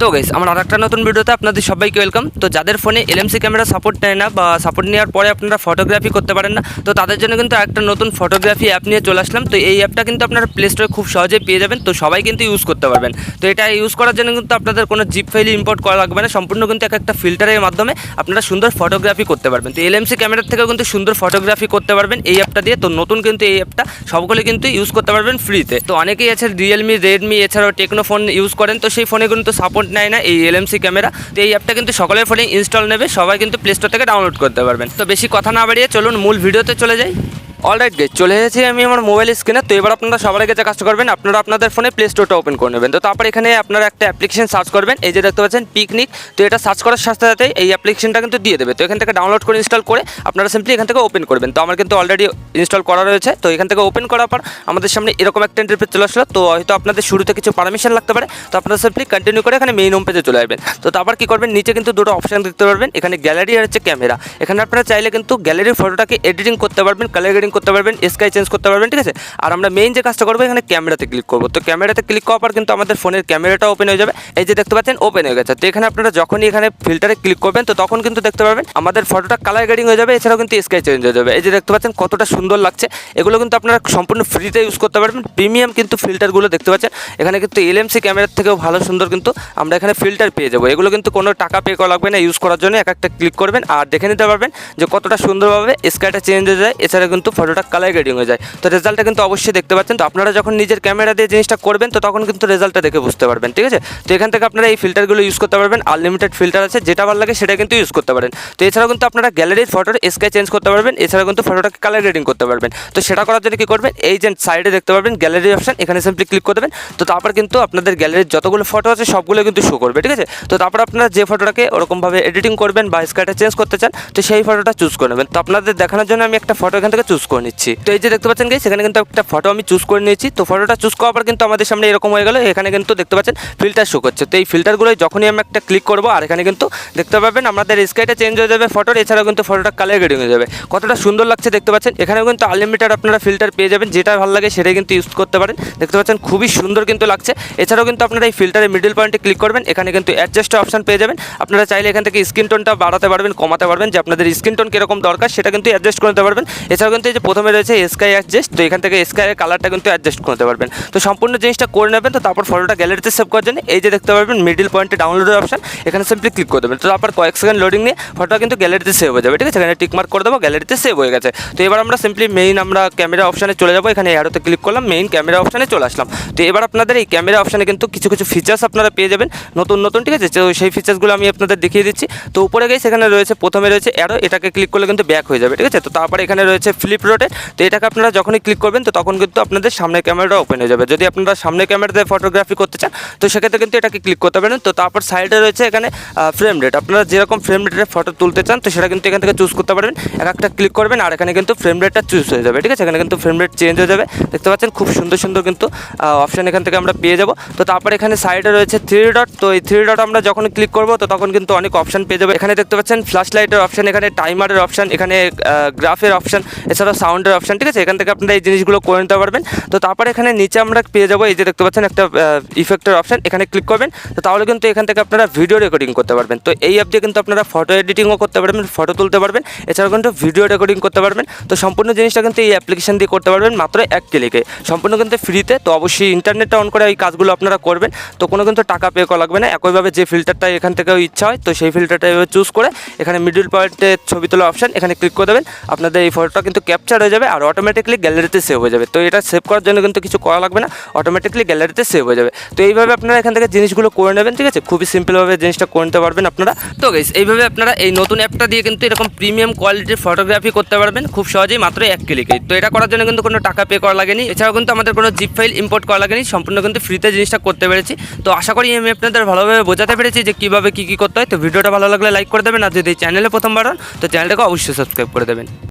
তো গেস আমার আর একটা নতুন ভিডিওতে আপনাদের সবাইকে ওয়েলকাম তো যাদের ফোনে এলএমসি ক্যামেরা সাপোর্ট নেয় না বা সাপোর্ট নেওয়ার পরে আপনারা ফটোগ্রাফি করতে পারেন না, তো তাদের জন্য কিন্তু একটা নতুন ফটোগ্রাফি অ্যাপ নিয়ে চলে আসলাম। তো এই অ্যাপটা কিন্তু আপনারা প্লে স্টোরে খুব সহজেই পেয়ে যাবেন, তো সবাই কিন্তু ইউজ করতে পারবেন। তো এটা ইউজ করার জন্য কিন্তু আপনাদের কোনো জিপ ফাইল ইম্পোর্ট করা লাগবে না, সম্পূর্ণ কিন্তু এক একটা ফিল্টারের মাধ্যমে আপনারা সুন্দর ফটোগ্রাফি করতে পারবেন। তো এলএমসি ক্যামেরার থেকেও কিন্তু সুন্দর ফটোগ্রাফি করতে পারবেন এই অ্যাপটা দিয়ে। তো নতুন কিন্তু এই অ্যাপটা সবগুলো কিন্তু ইউজ করতে পারবেন ফ্রিতে তো অনেকেই আছে রিয়েলমি রেডমি এছাড়াও টেকনো ফোন ইউজ করেন, তো সেই ফোনে কিন্তু সাপোর্ট নেয় না এই এলএমসি ক্যামেরা তো এই অ্যাপটা কিন্তু সকলের ফোনে ইনস্টল নেবে, সবাই কিন্তু প্লে স্টোর থেকে ডাউনলোড করতে পারবেন। তো বেশি কথা না বাড়িয়ে চলুন, মূল ভিডিওতে চলে যাই। অলরাইট গেট চলে এসেছি আমি আমার মোবাইল স্ক্রিনে তো এবার আপনারা সবার আগে যে কাজটা করবেন, আপনারা আপনাদের ফোনে প্লে স্টোরটা ওপেন করে নেবেন। তো তারপর এখানে আপনারা একটা অ্যাপ্লিকেশন সার্চ করবেন। এই যে দেখতে পাচ্ছেন পিকনিক তো এটা সার্চ করার সাথে সাথে এই অ্যাপ্লিকেশনটা কিন্তু দিয়ে দেবে। তো এখান থেকে ডাউনলোড করে ইনস্টল করে আপনারা সিম্পলি এখান থেকে ওপেন করবেন। তো আমার কিন্তু অলরেডি ইনস্টল করা রয়েছে। তো এখান থেকে ওপেন করার পর আমাদের সামনে এরকম একটা ইন্টারফেস চলে আসলো। তো হয়তো আপনাদের শুরুতে কিছু পারমিশন লাগতে পারে। তো আপনারা সিম্পলি কন্টিনিউ করে এখানে মেইন হোম পেজে চলে আসবেন। তো তারপর কি করবেন, নিচে কিন্তু দুটো অপশন দেখতে পারবেন। এখানে গ্যালারি আর হচ্ছে ক্যামেরা এখানে আপনারা চাইলে কিন্তু গ্যালারির ফটোটাকে এডিটিং করতে পারবেন। কালার গ্রেডিং করতে পারবেন স্কাই চেঞ্জ করতে পারবেন, ঠিক আছে? আর আমরা মেইন যে কাজটা করব, এখানে ক্যামেরাতে ক্লিক করব। তো ক্যামেরাতে ক্লিক করার পর কিন্তু আমাদের ফোনের ক্যামেরাটা ওপেন হয়ে যাবে। এই যে দেখতে পাচ্ছেন ওপেন হয়ে গেছে। তো এখানে আপনারা যখনই এখানে ফিল্টারে ক্লিক করবেন, তো তখন কিন্তু দেখতে পারবেন, আমাদের ফটোটা কালার গ্রেডিং হয়ে যাবে, এছাড়াও কিন্তু স্কাই চেঞ্জ হয়ে যাবে। এই যে দেখতে পাচ্ছেন, কতটা সুন্দর লাগছে। এগুলো কিন্তু আপনারা সম্পূর্ণ ফ্রিতে ইউজ করতে পারবেন। প্রিমিয়াম কিন্তু ফিল্টারগুলো দেখতে পাচ্ছেন। এখানে কিন্তু এলএমসি ক্যামেরার থেকেও ভালো, সুন্দর কিন্তু আমরা এখানে ফিল্টার পেয়ে যাব। এগুলো কিন্তু কোনো টাকা পে করা লাগবে না ইউজ করার জন্য। এক একটা ক্লিক করবেন আর দেখে নিতে পারবেন যে কতটা সুন্দরভাবে স্কাইটা চেঞ্জ হয়ে যায়। এছাড়া কিন্তু ফটোটা কালার গ্রেডিং হয়ে যায়। তো রেজাল্টটা কিন্তু অবশ্যই দেখতে পাচ্ছেন। তো আপনারা যখন নিজের ক্যামেরা দিয়ে জিনিসটা করবেন, তো তখন কিন্তু রেজাল্টটা দেখে বুঝতে পারবেন, ঠিক আছে? তো এখান থেকে আপনারা এই ফিল্টারগুলো ইউজ করতে পারবেন। আনলিমিটেড ফিল্টার আছে, যেটা ভালো লাগে সেটা কিন্তু ইউজ করতে পারেন। তো এছাড়াও কিন্তু আপনারা গ্যালারির ফটোর স্কাই চেঞ্জ করতে পারবেন। এছাড়া কিন্তু ফটোটাকে কালার গ্রেডিং করতে পারবেন। তো সেটা করার জন্য কী করবেন? এই যে সাইডে দেখতে পারবেন গ্যালারি অপশান এখানে সিম্পলি ক্লিক করে দেবেন। তো তারপর কিন্তু আপনাদের গ্যালারির যতগুলো ফটো আছে, সবগুলো কিন্তু শো করবে, ঠিক আছে? তো তারপর আপনারা যে ফটোটাকে ওরকমভাবে এডিটিং করবেন বা স্কাইটা চেঞ্জ করতে চান, তো সেই ফটোটা চুজ করে নেবেন। তো আপনাদের দেখানোর জন্য আমি একটা ফটো এখান থেকে চুজ করে নিচ্ছি। তো এই যে দেখতে পাচ্ছেন গিয়ে সেখানে কিন্তু একটা ফটো আমি চুজ করে নিয়েছি। তো ফটোটা চুজ করার পর কিন্তু আমাদের সামনে এরকম হয়ে গেল। এখানে কিন্তু দেখতে পাচ্ছেন ফিল্টার শো করছে। তো এই ফিল্টারগুলো যখনই আমি একটা ক্লিক করব, আর এখানে কিন্তু দেখতে পাবেন আমাদের স্কাইটা চেঞ্জ হয়ে যাবে ফটোর এছাড়াও কিন্তু ফটোটা কালার গ্রেডিং হয়ে যাবে। কতটা সুন্দর লাগছে দেখতে পাচ্ছেন। এখানেও কিন্তু আনলিমিটেড আপনারা ফিল্টার পেয়ে যাবেন। যেটা ভালো লাগে সেটাই কিন্তু ইউজ করতে পারেন। দেখতে পাচ্ছেন খুবই সুন্দর কিন্তু লাগছে। এছাড়াও কিন্তু আপনারা এই ফিল্টারের মিডিল পয়েন্টে ক্লিক করবেন। এখানে কিন্তু অ্যাডজাস্ট অপশন পেয়ে যাবেন। আপনারা চাইলে এখান থেকে স্ক্রিন টোনটা বাড়াতে পারবেন, কমাতে পারবেন। যে আপনাদের স্ক্রিন টোন কীরকম দরকার, সেটা কিন্তু অ্যাডজাস্ট করতে পারবেন। এছাড়াও কিন্তু এই যে প্রথমে রয়েছে স্কাই অ্যাডজাস্ট তো এখান থেকে স্কাইয়ের কালারটা কিন্তু অ্যাডজাস্ট করতে পারবেন। তো সম্পূর্ণ জিনিসটা করে নেবেন, তো তারপর ফটোটা গ্যালারিতে সেভ করার জন্য এই যে দেখতে পারবেন মিডিল পয়েন্টে ডাউনলোডের অপশন এখানে সিম্পলি ক্লিক করে দেবেন। তো তারপর কয়েক সেকেন্ড লোডিং নিয়ে ফটোটা কিন্তু গ্যালারিতে সেভ হয়ে যাবে, ঠিক আছে? এখানে টিক মার্ক করে দেবো গ্যালারিতে সেভ হয়ে গেছে। তো এবার আমরা সিম্পলি মেইন আমরা ক্যামেরা অপশানে চলে যাব, এখানে অ্যারোতে ক্লিক করলাম মেইন ক্যামেরা অপশানে চলে আসলাম। তো এবার আপনাদের এই ক্যামেরা অপশানে কিন্তু কিছু কিছু ফিচার্স আপনারা পেয়ে যাবেন, নতুন নতুন, ঠিক আছে? তো সেই ফিচার্সগুলো আমি আপনাদের দেখিয়ে দিচ্ছি। তো উপরে গিয়ে সেখানে রয়েছে, প্রথমে রয়েছে অ্যারো এটাকে ক্লিক করলে কিন্তু ব্যাক হয়ে যাবে, ঠিক আছে? তো তারপরে এখানে রয়েছে ফ্লিপ রোটে, তো এটাকে আপনারা যখনই ক্লিক করবেন, তো তখন কিন্তু আপনাদের সামনের ক্যামেরাটা ওপেন হয়ে যাবে। যদি আপনারা সামনে ক্যামেরাতে ফটোগ্রাফি করতে চান, তো সেক্ষেত্রে কিন্তু এটাকে ক্লিক করতে পারেন। তো তারপর সাইডে রয়েছে এখানে ফ্রেম রেট আপনারা যেরকম ফ্রেম রেটে ফটো তুলতে চান, তো সেটা কিন্তু এখান থেকে চুজ করতে পারবেন। এক একটা ক্লিক করবেন, আর এখানে কিন্তু ফ্রেম রেটটা চুজ হয়ে যাবে, ঠিক আছে? এখানে কিন্তু ফ্রেম রেট চেঞ্জ হয়ে যাবে। দেখতে পাচ্ছেন, খুব সুন্দর সুন্দর কিন্তু অপশান এখান থেকে আমরা পেয়ে যাব। তো তারপর এখানে সাইডে রয়েছে থ্রি ডট তো এই থ্রি ডট আমরা যখন ক্লিক করব, তো তখন কিন্তু অনেক অপশান পেয়ে যাব। এখানে দেখতে পাচ্ছেন ফ্ল্যাশ লাইটের অপশান এখানে টাইমারের অপশান এখানে গ্রাফের অপশান এছাড়াও সাউন্ডের অপশান ঠিক আছে? এখান থেকে আপনারা এই জিনিসগুলো করে নিতে পারবেন। তো তারপর এখানে নিচে আমরা পেয়ে যাব এই যে দেখতে পাচ্ছেন একটা ইফেক্টের অপশান এখানে ক্লিক করবেন। তো তাহলে কিন্তু এখান থেকে আপনারা ভিডিও রেকর্ডিং করতে পারবেন। তো এই অ্যাপ দিয়ে কিন্তু আপনারা ফটো এডিটিংও করতে পারবেন ফটো তুলতে পারবেন। এছাড়াও কিন্তু ভিডিও রেকর্ডিং করতে পারবেন। তো সম্পূর্ণ জিনিসটা কিন্তু এই অ্যাপ্লিকেশন দিয়ে করতে পারবেন মাত্র এক ক্লিকে সম্পূর্ণ কিন্তু ফ্রিতে তো অবশ্যই ইন্টারনেটটা অন করে এই কাজগুলো আপনারা করবেন। তো কোনো কিন্তু টাকা পে করা লাগবে না। একইভাবে যে ফিল্টারটা এখান থেকে ইচ্ছা হয়, তো সেই ফিল্টারটা এভাবে চুজ করে এখানে মিডিল পয়েন্টে ছবি তোলা অপশান এখানে ক্লিক করে দেবেন। আপনাদের এই ফটোটা কিন্তু ক্যাপচার হয়ে যাবে আর অটোমেটিকলি গ্যালারিতে সেভ হয়ে যাবে। তো এটা সেভ করার জন্য কিন্তু কিছু করা লাগবে না অটোমেটিকলি গ্যালারিতে সেভ হয়ে যাবে। তো এইভাবে আপনারা এখান থেকে জিনিসগুলো করে নেবেন, ঠিক আছে? খুবই সিম্পলভাবে জিনিসটা করে নিতে পারবেন আপনারা। তো গাইস এইভাবে আপনারা এই নতুন অ্যাপটা দিয়ে কিন্তু এরকম প্রিমিয়াম কোয়ালিটির ফটোগ্রাফি করতে পারবেন, খুব সহজেই মাত্র এক ক্লিকে তো এটা করার জন্য কিন্তু কোনো টাকা পে করা লাগেনি। এছাড়াও কিন্তু আমাদের কোনো জিপ ফাইল ইম্পোর্ট করা লাগেনি, সম্পূর্ণ কিন্তু ফ্রিতে জিনিসটা করতে পেরেছি। তো আশা করি আমি আপনাদের ভালোভাবে বোঝাতে পেরেছি যে কীভাবে কী কী করতে হয়। তো ভিডিওটা ভালো লাগলে লাইক করে দেবেন, আর যদি চ্যানেলে প্রথমবার হন, তো চ্যানেলটাকে অবশ্যই সাবস্ক্রাইব করে দেবেন।